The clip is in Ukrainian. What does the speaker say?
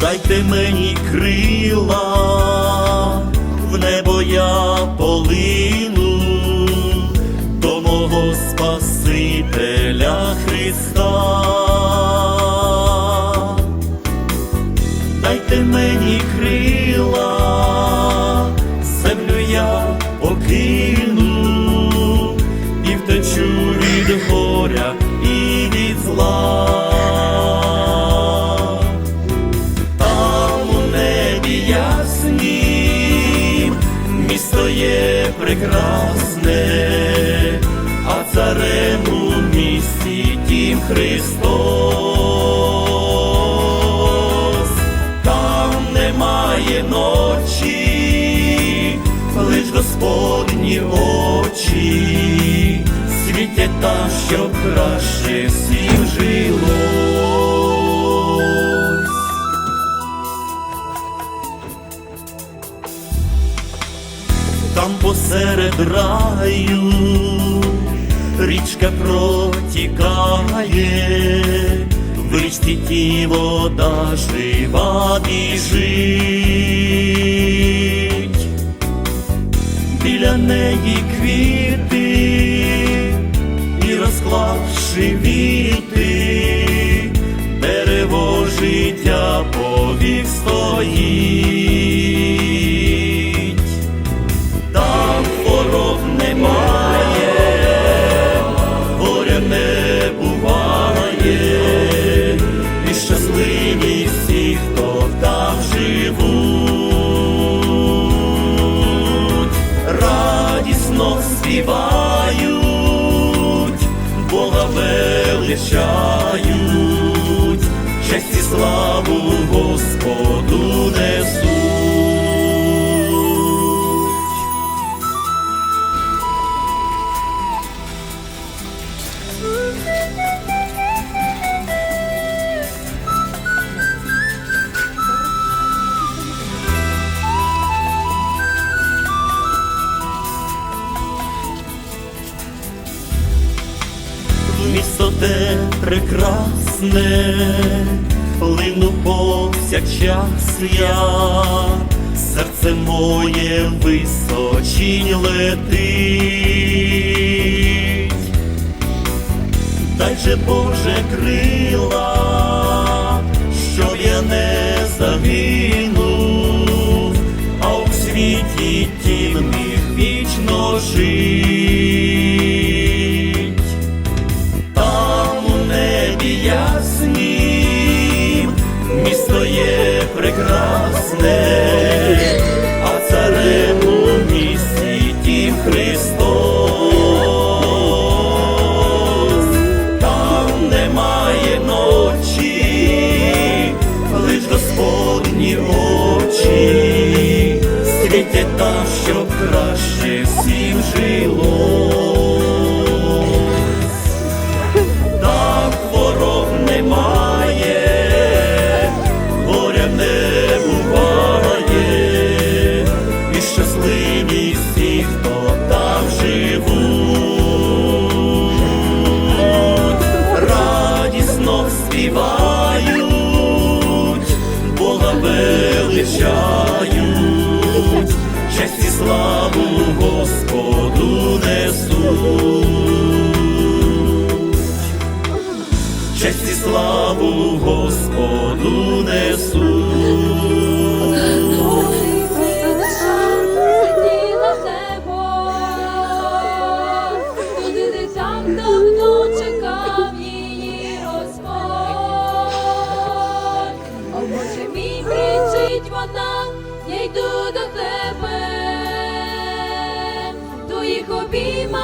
дайте мені крила, в небо я полину до мого Спасителя Христа. Дайте мені крила, землю я покину і втечу від горя яснім місто є прекрасне, а царем у місті тім Христос. Там немає ночі, лиш Господні очі, світять там, щоб краще всім жилось. Там посеред раю. Річка протікає, в річці вода жива біжить, біля неї квіти і розклавши віти, дерево життя повік стоїть співають, Бога величають, честь і славу Господу несуть. Те прекрасне, лину повсякчас я, серце моє височінь летить, дай же Боже крила, щоб я не загинув, прекрасне, а царем у місті тім. Там немає ночі, лиш Господні очі, світять там, щоб краще всім жилось Господу несуть. честь і славу Господу несу. О Боже мій кричить вона, я йду до тебе, твоїх обійма.